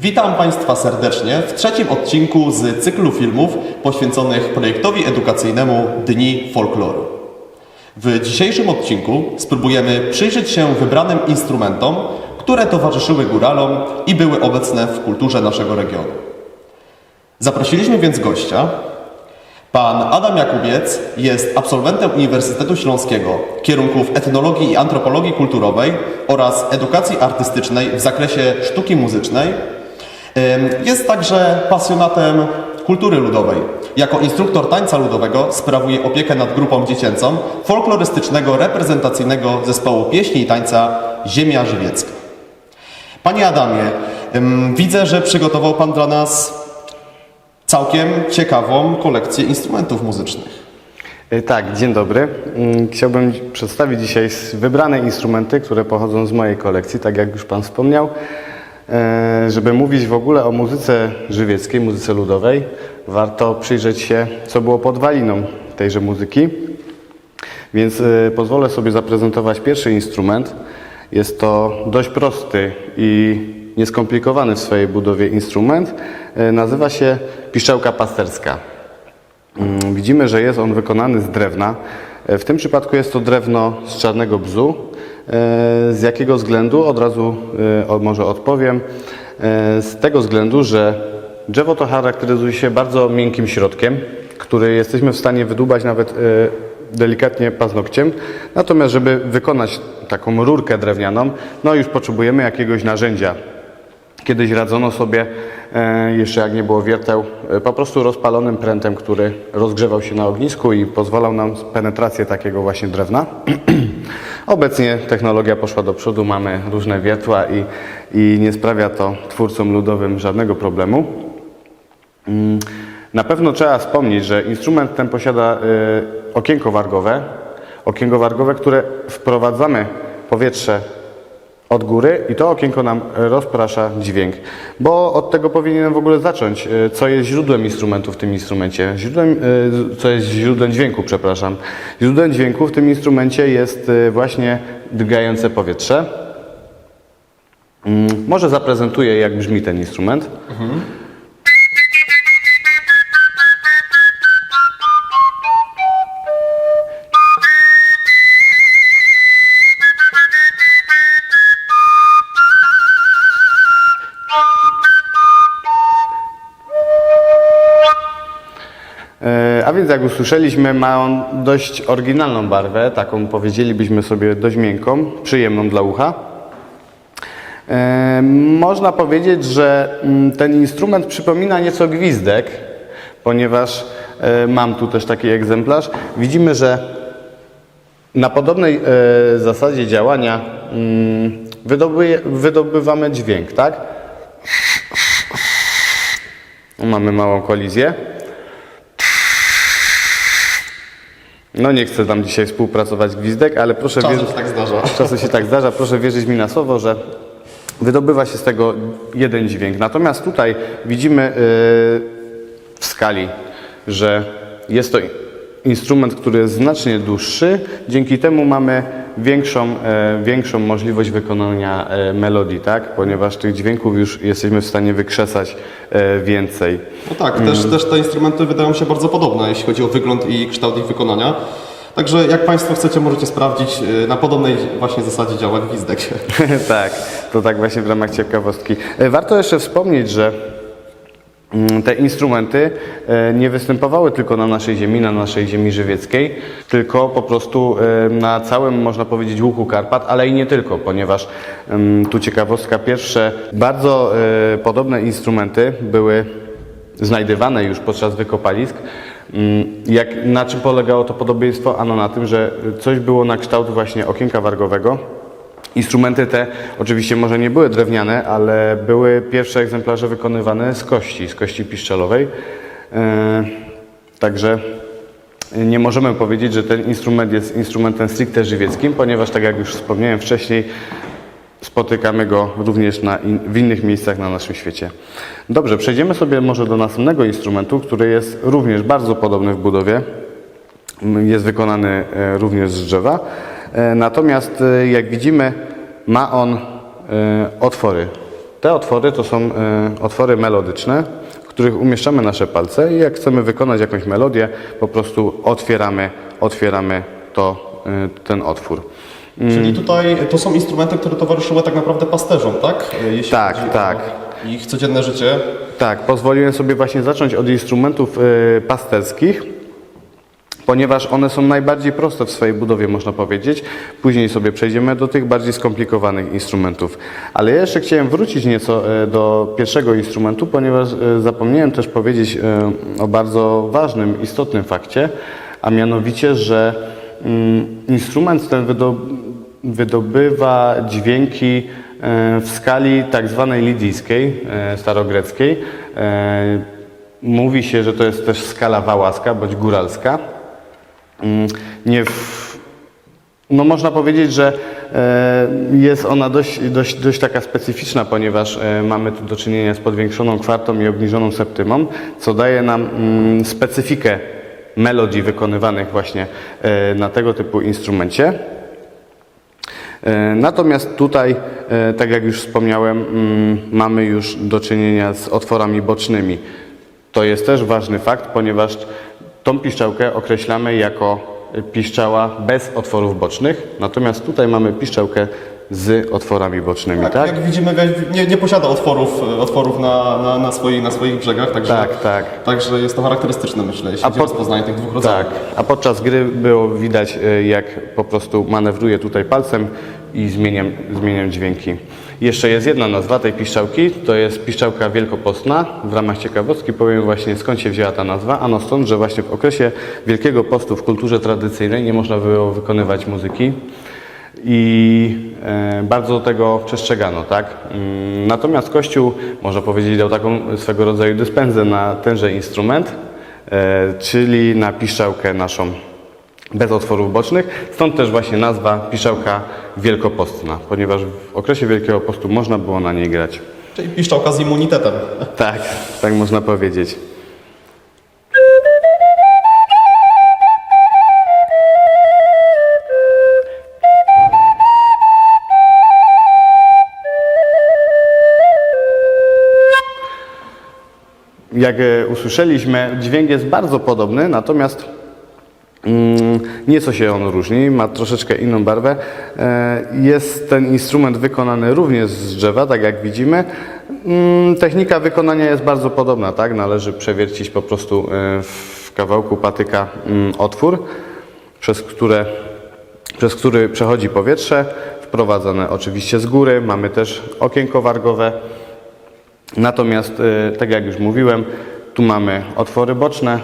Witam Państwa serdecznie w trzecim odcinku z cyklu filmów poświęconych projektowi edukacyjnemu Dni Folkloru. W dzisiejszym odcinku spróbujemy przyjrzeć się wybranym instrumentom, które towarzyszyły góralom i były obecne w kulturze naszego regionu. Zaprosiliśmy więc gościa. Pan Adam Jakubiec jest absolwentem Uniwersytetu Śląskiego kierunków etnologii i antropologii kulturowej oraz edukacji artystycznej w zakresie sztuki muzycznej. Jest także pasjonatem kultury ludowej. Jako instruktor tańca ludowego sprawuje opiekę nad grupą dziecięcą folklorystycznego reprezentacyjnego zespołu pieśni i tańca Ziemia Żywiecka. Panie Adamie, widzę, że przygotował Pan dla nas całkiem ciekawą kolekcję instrumentów muzycznych. E, Tak, dzień dobry. Mm, Chciałbym przedstawić dzisiaj wybrane instrumenty, które pochodzą z mojej kolekcji, tak jak już Pan wspomniał. E, Żeby mówić w ogóle o muzyce żywieckiej, muzyce ludowej, warto przyjrzeć się, co było podwaliną tejże muzyki. Więc e, pozwolę sobie zaprezentować pierwszy instrument. Jest to dość prosty i nieskomplikowany w swojej budowie instrument. E, Nazywa się piszczełka pasterska. Mm, Widzimy, że jest on wykonany z drewna. W tym przypadku jest to drewno z czarnego bzu. E, Z jakiego względu? Od razu e, może odpowiem. E, Z tego względu, że drzewo to charakteryzuje się bardzo miękkim środkiem, który jesteśmy w stanie wydłubać nawet delikatnie paznokciem. Natomiast, żeby wykonać taką rurkę drewnianą, no już potrzebujemy jakiegoś narzędzia. Kiedyś radzono sobie, e, jeszcze jak nie było wierteł, e, po prostu rozpalonym prętem, który rozgrzewał się na ognisku i pozwalał nam penetrację takiego właśnie drewna. Obecnie technologia poszła do przodu, mamy różne wiertła i, i nie sprawia to twórcom ludowym żadnego problemu. Mm, Na pewno trzeba wspomnieć, że instrument ten posiada y, okienko wargowe. Okienko wargowe, które wprowadzamy powietrze od góry i to okienko nam rozprasza dźwięk. Bo od tego powinienem w ogóle zacząć, y, co jest źródłem instrumentu w tym instrumencie. Źródłem, y, co jest źródłem dźwięku, przepraszam. Źródłem dźwięku w tym instrumencie jest y, właśnie drgające powietrze. Mm, Może zaprezentuję, jak brzmi ten instrument. E, więc jak usłyszeliśmy, ma on dość oryginalną barwę, taką powiedzielibyśmy sobie dość miękką, przyjemną dla ucha. E, Można powiedzieć, że mm, ten instrument przypomina nieco gwizdek, ponieważ e, mam tu też taki egzemplarz. Widzimy, że na podobnej e, zasadzie działania mm, wydobywamy dźwięk, tak? Mamy małą kolizję. No nie chcę tam dzisiaj współpracować gwizdek, ale proszę Czasem wierzyć, się tak zdarza. czasem się tak zdarza, proszę wierzyć mi na słowo, że wydobywa się z tego jeden dźwięk. Natomiast tutaj widzimy yy, w skali, że jest to instrument, który jest znacznie dłuższy, dzięki temu mamy większą, e, większą możliwość wykonania e, melodii, tak? ponieważ tych dźwięków już jesteśmy w stanie wykrzesać e, więcej. No tak, też, też te instrumenty wydają się bardzo podobne, jeśli chodzi o wygląd i kształt ich wykonania. Także jak Państwo chcecie, możecie sprawdzić, na podobnej właśnie zasadzie działa gwizdek. tak, to tak właśnie w ramach ciekawostki. Warto jeszcze wspomnieć, że mm, te instrumenty e, nie występowały tylko na naszej ziemi, na naszej ziemi żywieckiej, tylko po prostu e, na całym, można powiedzieć, łuku Karpat, ale i nie tylko, ponieważ tu ciekawostka, pierwsze bardzo e, podobne instrumenty były znajdywane już podczas wykopalisk. Mm, Jak, na czym polegało to podobieństwo? Ano na tym, że coś było na kształt właśnie okienka wargowego. Instrumenty te oczywiście może nie były drewniane, ale były pierwsze egzemplarze wykonywane z kości, z kości piszczelowej. E, Także nie możemy powiedzieć, że ten instrument jest instrumentem stricte żywieckim, ponieważ tak jak już wspomniałem wcześniej, spotykamy go również in, w innych miejscach na naszym świecie. Dobrze, przejdziemy sobie może do następnego instrumentu, który jest również bardzo podobny w budowie. Jest wykonany e, również z drzewa. E, Natomiast e, jak widzimy, ma on e, otwory. Te otwory to są otwory melodyczne, w których umieszczamy nasze palce i jak chcemy wykonać jakąś melodię, po prostu otwieramy, otwieramy to, ten otwór. Czyli tutaj to są instrumenty, które towarzyszyły tak naprawdę pasterzom, tak? Jeśli Tak, tak. Ich codzienne życie. Tak, pozwoliłem sobie właśnie zacząć od instrumentów pasterskich, ponieważ one są najbardziej proste w swojej budowie, można powiedzieć. Później sobie przejdziemy do tych bardziej skomplikowanych instrumentów. Ale ja jeszcze chciałem wrócić nieco y, do pierwszego instrumentu, ponieważ y, zapomniałem też powiedzieć y, o bardzo ważnym, istotnym fakcie, a mianowicie, że mm, instrument ten wydo wydobywa dźwięki e, w skali tak zwanej lidyjskiej, e, starogreckiej. E, Mówi się, że to jest też skala wałaska bądź góralska. Mm, Nie w, no można powiedzieć, że e, jest ona dość, dość, dość taka specyficzna, ponieważ e, mamy tu do czynienia z podwiększoną kwartą i obniżoną septymą, co daje nam mm, specyfikę melodii wykonywanych właśnie e, na tego typu instrumencie. Natomiast tutaj, tak jak już wspomniałem, mm, mamy już do czynienia z otworami bocznymi. To jest też ważny fakt, ponieważ tą piszczałkę określamy jako piszczała bez otworów bocznych, natomiast tutaj mamy piszczałkę z otworami bocznymi, Tak, tak? Jak widzimy, nie, nie posiada otworów, otworów na, na, na, swoich, na swoich brzegach, także, Tak, tak. także jest to charakterystyczne, myślę, jeśli chodzi o po- rozpoznanie tych dwóch rodzajów. Tak, a podczas gry było widać, e, jak po prostu manewruję tutaj palcem i zmieniam, zmieniam dźwięki. Jeszcze jest jedna nazwa tej piszczałki, to jest piszczałka wielkopostna. W ramach ciekawostki powiem właśnie skąd się wzięła ta nazwa. Ano stąd, że właśnie w okresie Wielkiego Postu w kulturze tradycyjnej nie można było wykonywać muzyki i e, bardzo tego przestrzegano, tak? Mm, Natomiast Kościół, można powiedzieć, dał taką swego rodzaju dyspensę na tenże instrument, e, czyli na piszczałkę naszą bez otworów bocznych. Stąd też właśnie nazwa piszczałka wielkopostna, ponieważ w okresie Wielkiego Postu można było na niej grać. Czyli piszczałka z immunitetem. Tak, tak można powiedzieć. Jak e, usłyszeliśmy, dźwięk jest bardzo podobny, natomiast Nieco się on różni, ma troszeczkę inną barwę. E, Jest ten instrument wykonany również z drzewa, tak jak widzimy. Mm, Technika wykonania jest bardzo podobna, tak? Należy przewiercić po prostu e, w kawałku patyka mm, otwór, przez, które, przez który przechodzi powietrze, wprowadzane oczywiście z góry. Mamy też okienko wargowe. Natomiast, e, tak jak już mówiłem, tu mamy otwory boczne.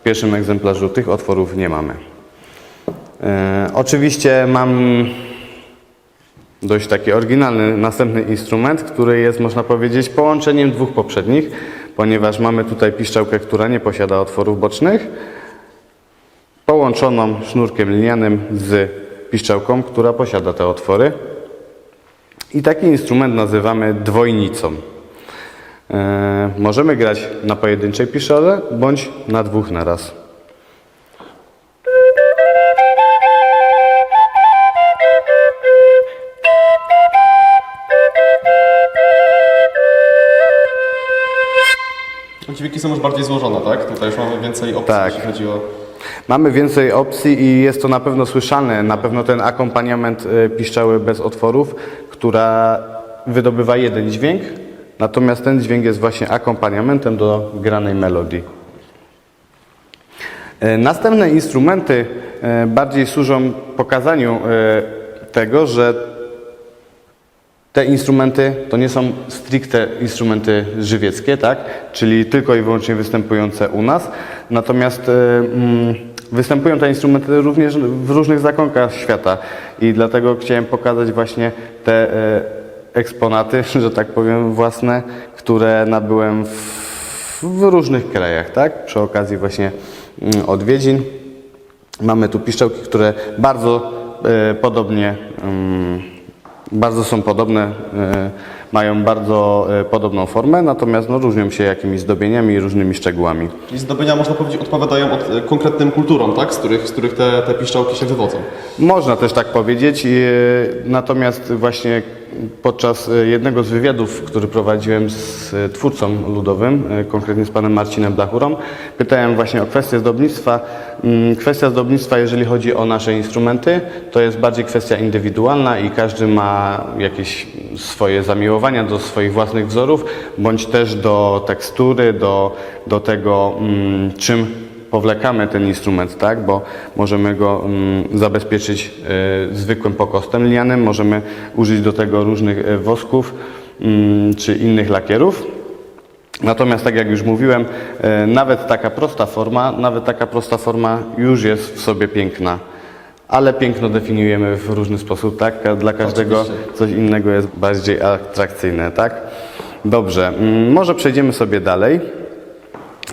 W pierwszym egzemplarzu tych otworów nie mamy. E, oczywiście mam dość taki oryginalny następny instrument, który jest, można powiedzieć, połączeniem dwóch poprzednich, ponieważ mamy tutaj piszczałkę, która nie posiada otworów bocznych, połączoną sznurkiem linianym z piszczałką, która posiada te otwory. I taki instrument nazywamy dwojnicą. E, możemy grać na pojedynczej piszczole bądź na dwóch naraz. Dźwięki są już bardziej złożone, tak? Tutaj już mamy więcej opcji, Tak. jeśli chodzi o... Mamy więcej opcji i jest to na pewno słyszalne. Na pewno ten akompaniament e, piszczały bez otworów, która wydobywa jeden dźwięk, natomiast ten dźwięk jest właśnie akompaniamentem do granej melodii. E, Następne instrumenty e, bardziej służą pokazaniu e, tego, że te instrumenty to nie są stricte instrumenty żywieckie, tak? czyli tylko i wyłącznie występujące u nas. Natomiast mm, występują te instrumenty również w różnych zakątkach świata i dlatego chciałem pokazać właśnie te eksponaty, że tak powiem, własne, które nabyłem w, w różnych krajach, tak? przy okazji właśnie mm, odwiedzin. Mamy tu piszczałki, które bardzo e, podobnie, mm, bardzo są podobne, e, Mają bardzo e, podobną formę, natomiast no, różnią się jakimiś zdobieniami i różnymi szczegółami. I zdobienia, można powiedzieć, odpowiadają od konkretnym kulturom, tak? Z których, z których te, te piszczałki się wywodzą. Można też tak powiedzieć, natomiast właśnie podczas e, jednego z wywiadów, który prowadziłem z e, twórcą ludowym, e, konkretnie z panem Marcinem Blachurą, pytałem właśnie o kwestię zdobnictwa. Mm, Kwestia zdobnictwa, jeżeli chodzi o nasze instrumenty, to jest bardziej kwestia indywidualna i każdy ma jakieś swoje zamiłowania do swoich własnych wzorów, bądź też do tekstury, do, do tego, mm, czym powlekamy ten instrument, tak? bo możemy go mm, zabezpieczyć e, zwykłym pokostem linianym, możemy użyć do tego różnych e, wosków mm, czy innych lakierów. Natomiast tak jak już mówiłem, e, nawet taka prosta forma, nawet taka prosta forma już jest w sobie piękna. Ale piękno definiujemy w różny sposób, tak? Dla każdego Oczywiście. coś innego jest bardziej atrakcyjne, tak? Dobrze, mm, może przejdziemy sobie dalej.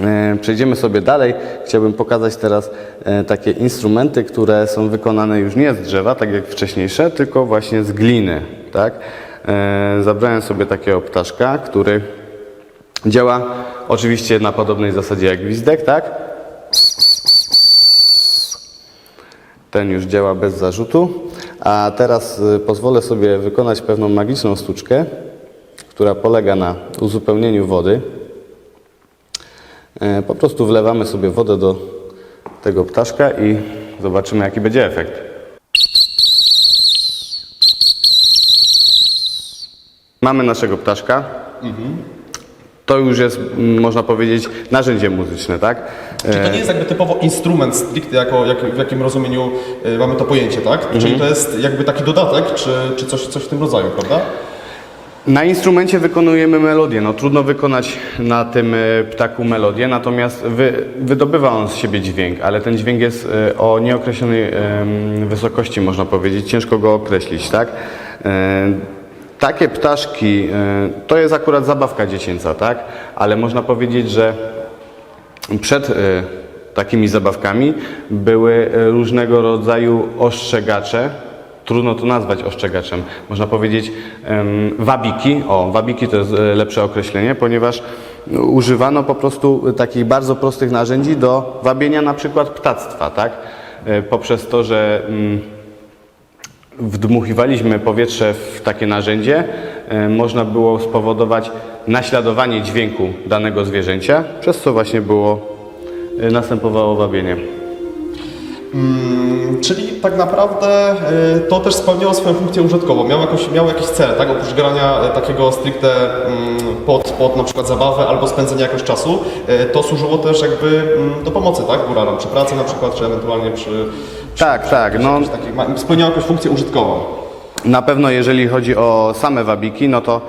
E, Przejdziemy sobie dalej. Chciałbym pokazać teraz e, takie instrumenty, które są wykonane już nie z drzewa, tak jak wcześniejsze, tylko właśnie z gliny. Tak? E, Zabrałem sobie takiego ptaszka, który działa oczywiście na podobnej zasadzie jak gwizdek, tak? Ten już działa bez zarzutu. A teraz pozwolę sobie wykonać pewną magiczną sztuczkę, która polega na uzupełnieniu wody. E, Po prostu wlewamy sobie wodę do tego ptaszka i zobaczymy jaki będzie efekt. Mamy naszego ptaszka. To już jest, można powiedzieć, narzędzie muzyczne, tak? Czyli to nie jest jakby typowo instrument stricte, jako, jak, w jakim rozumieniu y, mamy to pojęcie, tak? Czyli to jest jakby taki dodatek, czy, czy coś, coś w tym rodzaju, prawda? Na instrumencie wykonujemy melodię. No, trudno wykonać na tym e, ptaku melodię, natomiast wy, wydobywa on z siebie dźwięk, ale ten dźwięk jest e, o nieokreślonej wysokości, można powiedzieć. Ciężko go określić, tak? E, Takie ptaszki, to jest akurat zabawka dziecięca, tak? Ale można powiedzieć, że przed takimi zabawkami były różnego rodzaju ostrzegacze. Trudno to nazwać ostrzegaczem. Można powiedzieć em, wabiki. O, wabiki to jest e, lepsze określenie, ponieważ no, używano po prostu takich bardzo prostych narzędzi do wabienia na przykład ptactwa, tak? E, Poprzez to, że mm, wdmuchiwaliśmy powietrze w takie narzędzie, e, można było spowodować naśladowanie dźwięku danego zwierzęcia, przez co właśnie było, następowało wabienie. Mm, Czyli tak naprawdę y, to też spełniało swoją funkcję użytkową. Miał, jakoś, miał jakiś cel, tak? Oprócz grania y, takiego stricte mm, pod, pod na przykład zabawę albo spędzenia jakoś czasu, y, to służyło też jakby mm, do pomocy, tak? Górarom, przy pracy na przykład, czy ewentualnie przy... przy Tak, tak, no ma- spełniało jakąś funkcję użytkową. na pewno jeżeli chodzi o same wabiki, no to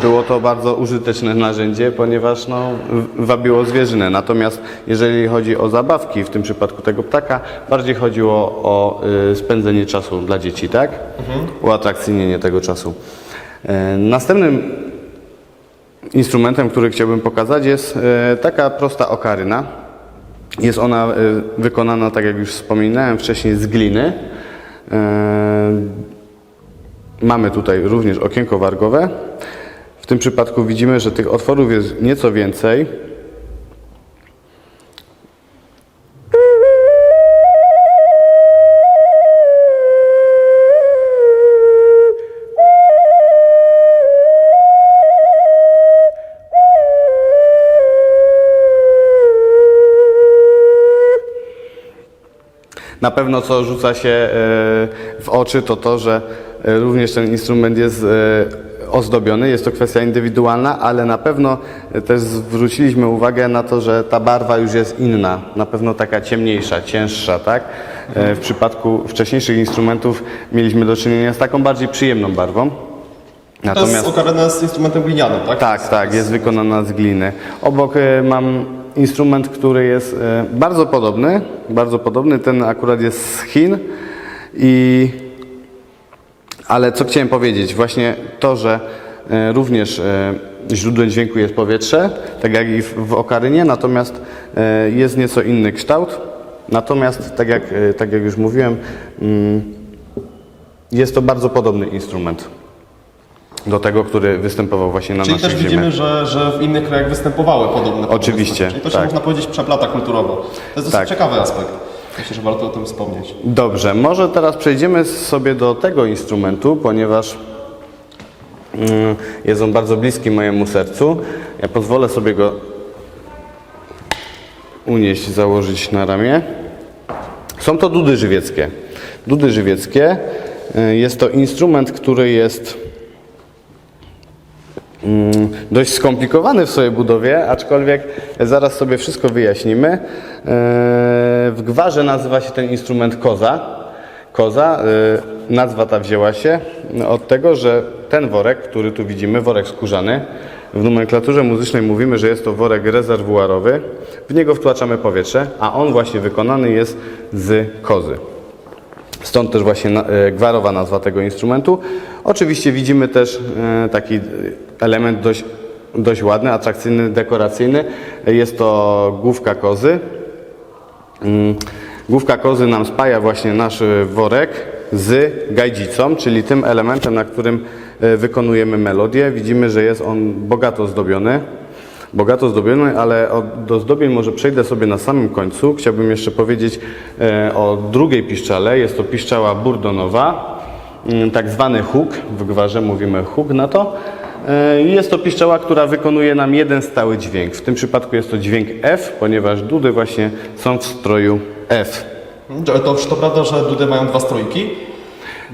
było to bardzo użyteczne narzędzie, ponieważ no, wabiło zwierzynę. Natomiast jeżeli chodzi o zabawki, w tym przypadku tego ptaka, bardziej chodziło o y, spędzenie czasu dla dzieci, tak? Uatrakcyjnienie tego czasu. E, Następnym instrumentem, który chciałbym pokazać jest e, taka prosta okaryna. Jest ona e, wykonana, tak jak już wspominałem wcześniej, z gliny. Mamy tutaj również okienko wargowe. W tym przypadku widzimy, że tych otworów jest nieco więcej. Na pewno co rzuca się e, w oczy to to, że e, również ten instrument jest e, ozdobiony, jest to kwestia indywidualna, ale na pewno też zwróciliśmy uwagę na to, że ta barwa już jest inna, na pewno taka ciemniejsza, cięższa, tak? E, W przypadku wcześniejszych instrumentów mieliśmy do czynienia z taką bardziej przyjemną barwą. To jest okaryna z instrumentem glinianym, tak? Tak, tak, jest wykonana z gliny. Obok e, mam instrument, który jest e, bardzo podobny, bardzo podobny, ten akurat jest z Chin i ale co chciałem powiedzieć, właśnie to, że e, również e, źródłem dźwięku jest powietrze, tak jak i w, okarynie, natomiast e, jest nieco inny kształt. Natomiast, tak jak, tak jak już mówiłem, mm, jest to bardzo podobny instrument. do tego, który występował właśnie na Czyli naszych też ziemiach. widzimy, że, że w innych krajach występowały podobne pomysły. Oczywiście, Czyli to się tak. można powiedzieć przeplata kulturowo. To jest dosyć Tak. ciekawy aspekt. Myślę, że warto o tym wspomnieć. Dobrze, może teraz przejdziemy sobie do tego instrumentu, ponieważ mm, jest on bardzo bliski mojemu sercu. Ja pozwolę sobie go unieść, założyć na ramię. Są to dudy żywieckie. Dudy żywieckie y, jest to instrument, który jest dość skomplikowany w swojej budowie, aczkolwiek zaraz sobie wszystko wyjaśnimy. E, W gwarze nazywa się ten instrument koza. Koza, e, nazwa ta wzięła się od tego, że ten worek, który tu widzimy, worek skórzany, w nomenklaturze muzycznej mówimy, że jest to worek rezerwuarowy. W niego wtłaczamy powietrze, a on właśnie wykonany jest z kozy. Stąd też właśnie e, gwarowa nazwa tego instrumentu. Oczywiście widzimy też taki element dość, dość ładny, atrakcyjny, dekoracyjny. Jest to główka kozy. Mm, Główka kozy nam spaja właśnie nasz worek z gajdzicą, czyli tym elementem, na którym e, wykonujemy melodię. Widzimy, że jest on bogato zdobiony. Bogato zdobiony, ale do zdobień może przejdę sobie na samym końcu. Chciałbym jeszcze powiedzieć e, o drugiej piszczale. Jest to piszczała burdonowa, mm, tak zwany huk. W gwarze mówimy huk na to. E, Jest to piszczała, która wykonuje nam jeden stały dźwięk. W tym przypadku jest to dźwięk F, ponieważ dudy właśnie są w stroju F. To, to, to prawda, że dudy mają dwa strojki?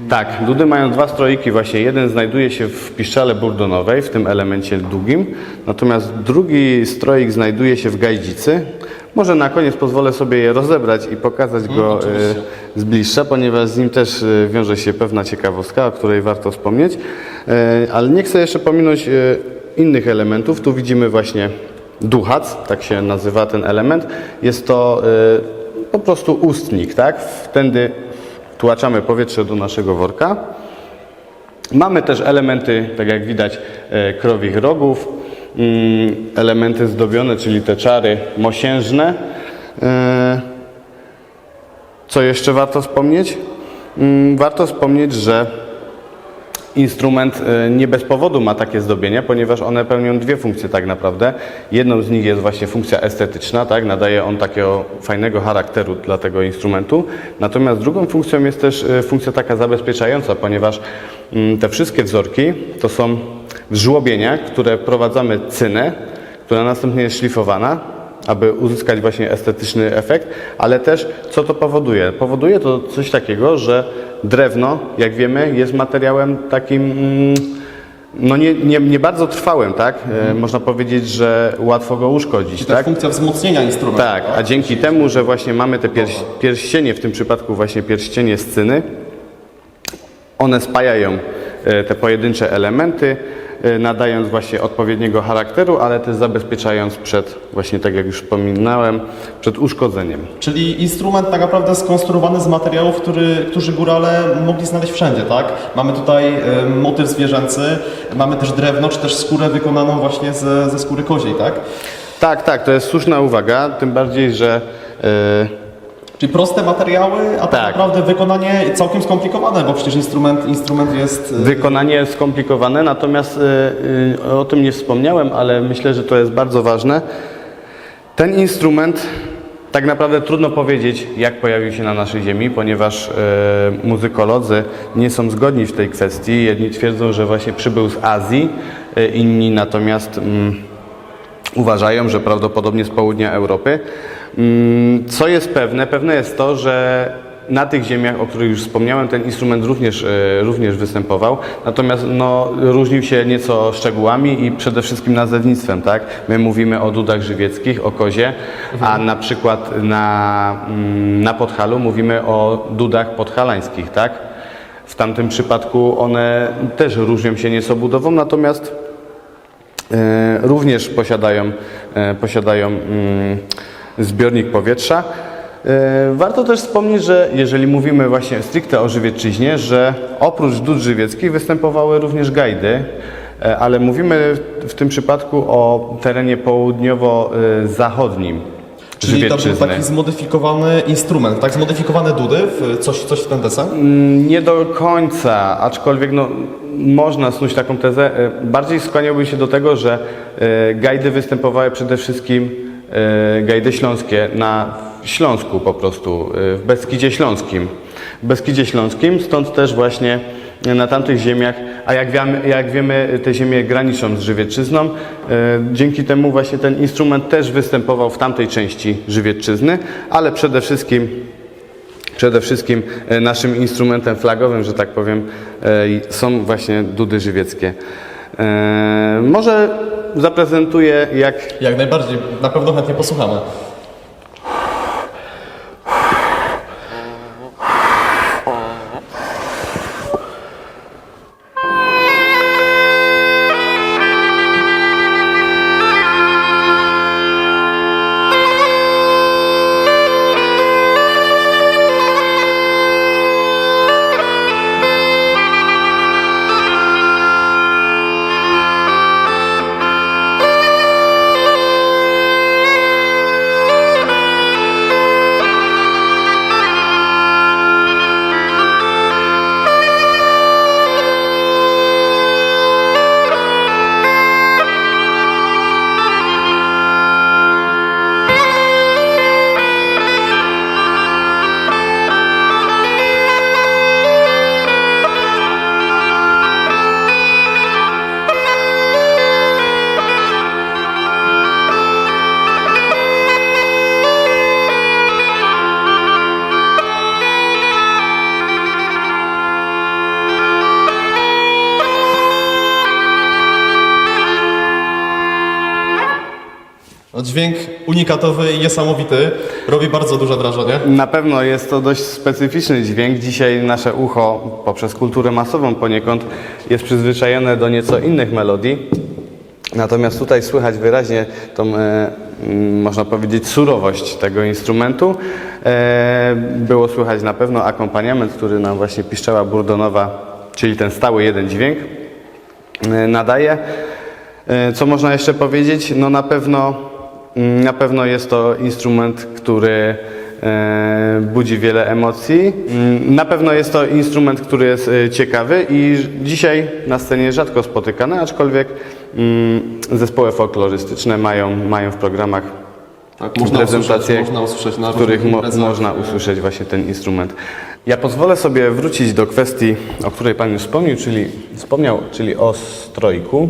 Tak, dudy mają dwa stroiki, właśnie jeden znajduje się w piszczale burdonowej, w tym elemencie długim, natomiast drugi stroik znajduje się w gajdzicy. Może na koniec pozwolę sobie je rozebrać i pokazać go oczywiście. e, z bliższa, ponieważ z nim też e, wiąże się pewna ciekawostka, o której warto wspomnieć. E, Ale nie chcę jeszcze pominąć innych elementów. Tu widzimy właśnie duchac, tak się nazywa ten element. Jest to po prostu ustnik, tak? Wtedy tłaczamy powietrze do naszego worka. Mamy też elementy, tak jak widać, krowich rogów, mm, elementy zdobione, czyli te czary mosiężne. E, Co jeszcze warto wspomnieć? Mm, Warto wspomnieć, że instrument e, nie bez powodu ma takie zdobienia, ponieważ one pełnią dwie funkcje tak naprawdę. Jedną z nich jest właśnie funkcja estetyczna, tak? nadaje on takiego fajnego charakteru dla tego instrumentu. Natomiast drugą funkcją jest też e, funkcja taka zabezpieczająca, ponieważ mm, te wszystkie wzorki to są żłobienia, które prowadzamy cynę, która następnie jest szlifowana, aby uzyskać właśnie estetyczny efekt, ale też co to powoduje? Powoduje to coś takiego, że drewno, jak wiemy, jest materiałem takim mm, no nie, nie, nie bardzo trwałym, tak? E, Można powiedzieć, że łatwo go uszkodzić, To jest tak? funkcja wzmocnienia instrumentu. Tak, a dzięki temu, że właśnie mamy te pierś, pierścienie, w tym przypadku właśnie pierścienie z cyny, one spajają te pojedyncze elementy, e, nadając właśnie odpowiedniego charakteru, ale też zabezpieczając przed, właśnie tak jak już wspominałem, przed uszkodzeniem. Czyli instrument tak naprawdę skonstruowany z materiałów, który, którzy górale mogli znaleźć wszędzie, tak? Mamy tutaj e, motyw zwierzęcy, mamy też drewno, czy też skórę wykonaną właśnie ze, ze skóry koziej, tak? Tak, tak, to jest słuszna uwaga, tym bardziej, że e, Czyli proste materiały, a tak, Tak. naprawdę wykonanie całkiem skomplikowane, bo przecież instrument, instrument jest... e, Wykonanie jest skomplikowane, natomiast y, y, o tym nie wspomniałem, ale myślę, że to jest bardzo ważne. Ten instrument tak naprawdę trudno powiedzieć, jak pojawił się na naszej ziemi, ponieważ muzykolodzy nie są zgodni w tej kwestii. Jedni twierdzą, że właśnie przybył z Azji, inni natomiast mm, uważają, że prawdopodobnie z południa Europy. Mm, Co jest pewne? Pewne jest to, że na tych ziemiach, o których już wspomniałem, ten instrument również, e, również występował, natomiast no, różnił się nieco szczegółami i przede wszystkim nazewnictwem. Tak? My mówimy o dudach żywieckich, o kozie, a na przykład na, mm, na Podhalu mówimy o dudach podhalańskich. Tak? W tamtym przypadku one też różnią się nieco budową, natomiast E, również posiadają, e, posiadają mm, zbiornik powietrza. E, Warto też wspomnieć, że jeżeli mówimy właśnie stricte o żywiecczyźnie, że oprócz dód żywieckich występowały również gajdy, e, ale mówimy w tym przypadku o terenie południowo-zachodnim. Czyli to był taki zmodyfikowany instrument, tak? Zmodyfikowane dudy, w coś, coś w ten deseń? Nie do końca, aczkolwiek no, można snuć taką tezę. E, Bardziej skłaniałbym się do tego, że gajdy występowały przede wszystkim, gajdy śląskie, na Śląsku po prostu, e, w Beskidzie Śląskim. W Beskidzie Śląskim, stąd też właśnie na tamtych ziemiach, a jak wiemy, jak wiemy te ziemie graniczą z Żywiecczyzną, e, dzięki temu właśnie ten instrument też występował w tamtej części Żywiecczyzny, ale przede wszystkim Przede wszystkim e, naszym instrumentem flagowym, że tak powiem, e, są właśnie dudy żywieckie. E, Może zaprezentuję, jak Jak najbardziej, na pewno chętnie posłuchamy. No, Dźwięk unikatowy i niesamowity, robi bardzo duże wrażenie. na pewno jest to dość specyficzny dźwięk. Dzisiaj nasze ucho poprzez kulturę masową poniekąd jest przyzwyczajone do nieco innych melodii. Natomiast tutaj słychać wyraźnie tą, e, mm, można powiedzieć, surowość tego instrumentu. E, było słychać na pewno akompaniament, który nam właśnie piszczała burdonowa, czyli ten stały jeden dźwięk e, nadaje. E, Co można jeszcze powiedzieć? No na pewno, na pewno jest to instrument, który e, budzi wiele emocji. Mm, Na pewno jest to instrument, który jest e, ciekawy i dzisiaj na scenie rzadko spotykany, aczkolwiek mm, zespoły folklorystyczne mają, mają w programach Tak, można prezentacje, usłyszeć, można usłyszeć na w których mo- można usłyszeć właśnie ten instrument. Ja pozwolę sobie wrócić do kwestii, o której Pan już wspomniał, czyli, wspomniał, czyli o strojku.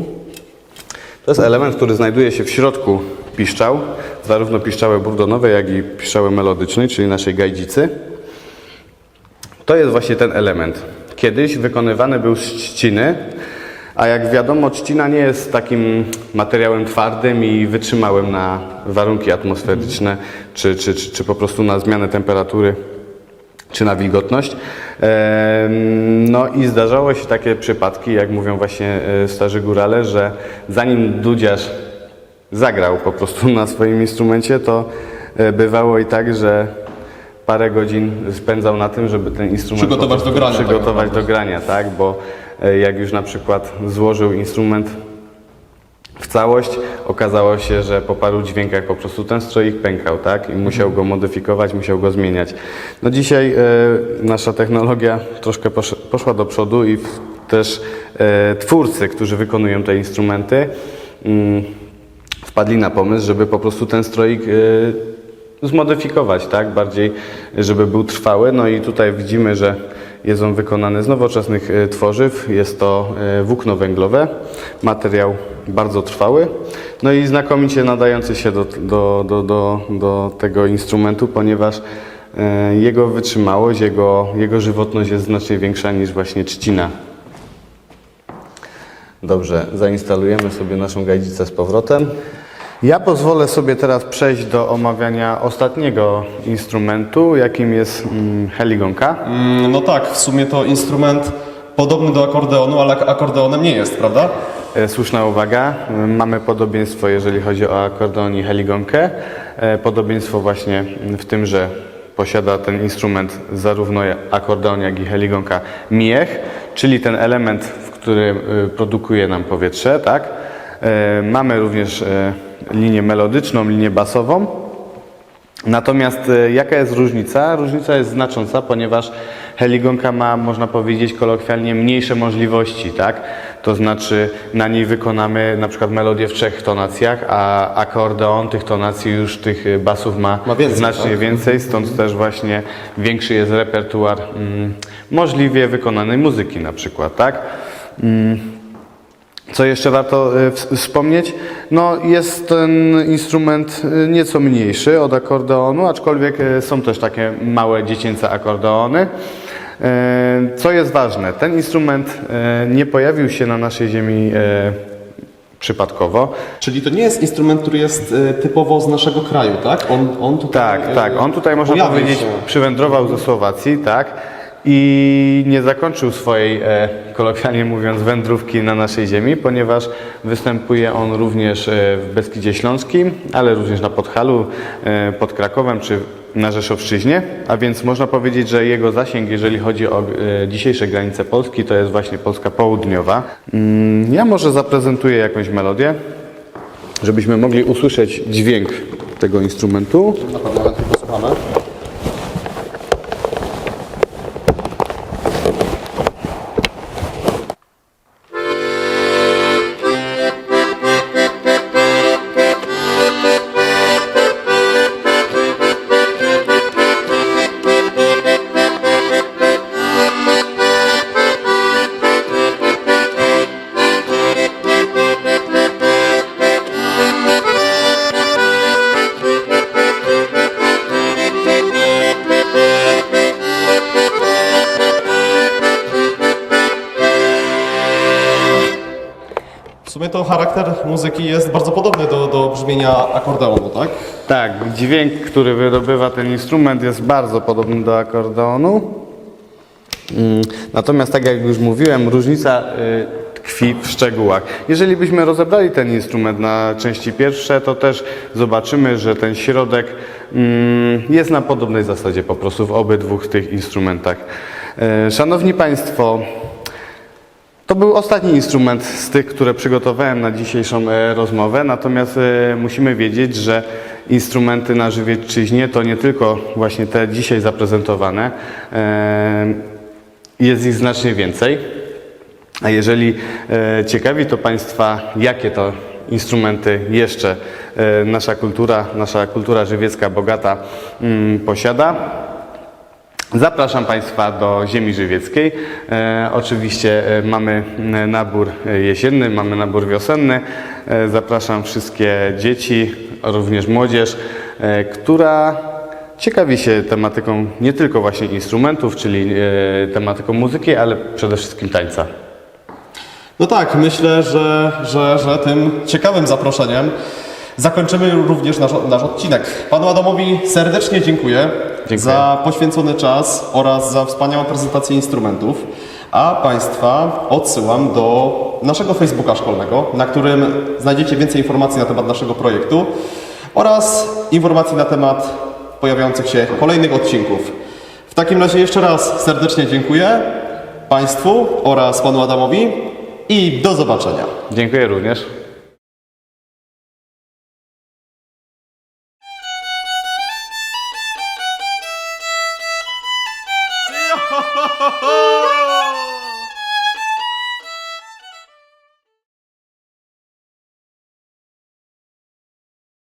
To jest element, który znajduje się w środku piszczał, zarówno piszczały burdonowej, jak i piszczały melodycznej, czyli naszej gajdzicy. To jest właśnie ten element. Kiedyś wykonywany był z trzciny, a jak wiadomo, trzcina nie jest takim materiałem twardym i wytrzymałym na warunki atmosferyczne, czy, czy, czy, czy po prostu na zmianę temperatury, czy na wilgotność. No i zdarzało się takie przypadki, jak mówią właśnie e, starzy górale, że zanim dudziarz zagrał po prostu na swoim instrumencie, to e, bywało i tak, że parę godzin spędzał na tym, żeby ten instrument Przygotować do grania, tak Przygotować naprawdę. do grania, tak? Bo e, jak już na przykład złożył instrument w całość, okazało się, że po paru dźwiękach po prostu ten stroik pękał, tak? I musiał go modyfikować, musiał go zmieniać. No dzisiaj e, nasza technologia troszkę posz, poszła do przodu i też e, twórcy, którzy wykonują te instrumenty, mm, wpadli na pomysł, żeby po prostu ten stroik e, zmodyfikować, tak? Bardziej, żeby był trwały. No i tutaj widzimy, że jest on wykonany z nowoczesnych e, tworzyw. Jest to e, włókno węglowe, materiał bardzo trwały. No i znakomicie nadający się do, do, do, do, do tego instrumentu, ponieważ jego wytrzymałość, jego, jego żywotność jest znacznie większa niż właśnie trzcina. Dobrze, zainstalujemy sobie naszą gajdzicę z powrotem. Ja pozwolę sobie teraz przejść do omawiania ostatniego instrumentu, jakim jest mm, heligonka. Mm, No tak, w sumie to instrument podobny do akordeonu, ale akordeonem nie jest, prawda? E, Słuszna uwaga. E, Mamy podobieństwo, jeżeli chodzi o akordeon i heligonkę. E, Podobieństwo właśnie w tym, że posiada ten instrument zarówno akordeon, jak i heligonka miech, czyli ten element, w którym e, produkuje nam powietrze, tak? E, Mamy również e, linię melodyczną, linię basową. Natomiast e, jaka jest różnica? Różnica jest znacząca, ponieważ heligonka ma, można powiedzieć kolokwialnie, mniejsze możliwości, tak? To znaczy na niej wykonamy na przykład melodię w trzech tonacjach, a akordeon tych tonacji już tych e, basów ma, Ma więcej, znacznie tak? więcej, stąd też właśnie większy jest repertuar mm, możliwie wykonanej muzyki na przykład, tak? Co jeszcze warto ws- wspomnieć? No, jest ten instrument e, nieco mniejszy od akordeonu, aczkolwiek e, są też takie małe dziecięce akordeony. Co jest ważne, ten instrument nie pojawił się na naszej ziemi przypadkowo. Czyli to nie jest instrument, który jest typowo z naszego kraju, tak? On, on tutaj, Tak, tak. On tutaj można powiedzieć się. przywędrował ze Słowacji, tak. I nie zakończył swojej, e, kolokwialnie mówiąc, wędrówki na naszej ziemi, ponieważ występuje on również e, w Beskidzie Śląskim, ale również na Podhalu, e, pod Krakowem czy na Rzeszowszczyźnie, a więc można powiedzieć, że jego zasięg, jeżeli chodzi o dzisiejsze granice Polski, to jest właśnie Polska Południowa. Mm, Ja może zaprezentuję jakąś melodię, żebyśmy mogli usłyszeć dźwięk tego instrumentu. Chętnie posłuchamy. Jest bardzo podobny do, do brzmienia akordeonu, tak? Tak, dźwięk, który wydobywa ten instrument jest bardzo podobny do akordeonu. Mm, Natomiast tak jak już mówiłem, różnica y, tkwi w szczegółach. Jeżeli byśmy rozebrali ten instrument na części pierwsze, to też zobaczymy, że ten środek mm, jest na podobnej zasadzie po prostu w obydwu tych instrumentach. E, Szanowni Państwo, to był ostatni instrument z tych, które przygotowałem na dzisiejszą e, rozmowę, natomiast e, musimy wiedzieć, że instrumenty na Żywiecczyźnie to nie tylko właśnie te dzisiaj zaprezentowane, e, jest ich znacznie więcej. A jeżeli ciekawi to Państwa, jakie to instrumenty jeszcze nasza kultura, nasza kultura żywiecka bogata mm, posiada, Zapraszam Państwa do Ziemi Żywieckiej. E, oczywiście e, mamy e, nabór e, jesienny, mamy nabór wiosenny. E, zapraszam wszystkie dzieci, również młodzież, e, która ciekawi się tematyką nie tylko właśnie instrumentów, czyli e, tematyką muzyki, ale przede wszystkim tańca. No tak, myślę, że, że, że tym ciekawym zaproszeniem zakończymy również nasz, nasz odcinek. Panu Adamowi serdecznie dziękuję, Dziękuję. za poświęcony czas oraz za wspaniałą prezentację instrumentów. A Państwa odsyłam do naszego Facebooka szkolnego, na którym znajdziecie więcej informacji na temat naszego projektu oraz informacji na temat pojawiających się kolejnych odcinków. W takim razie jeszcze raz serdecznie dziękuję Państwu oraz Panu Adamowi i do zobaczenia. Dziękuję również.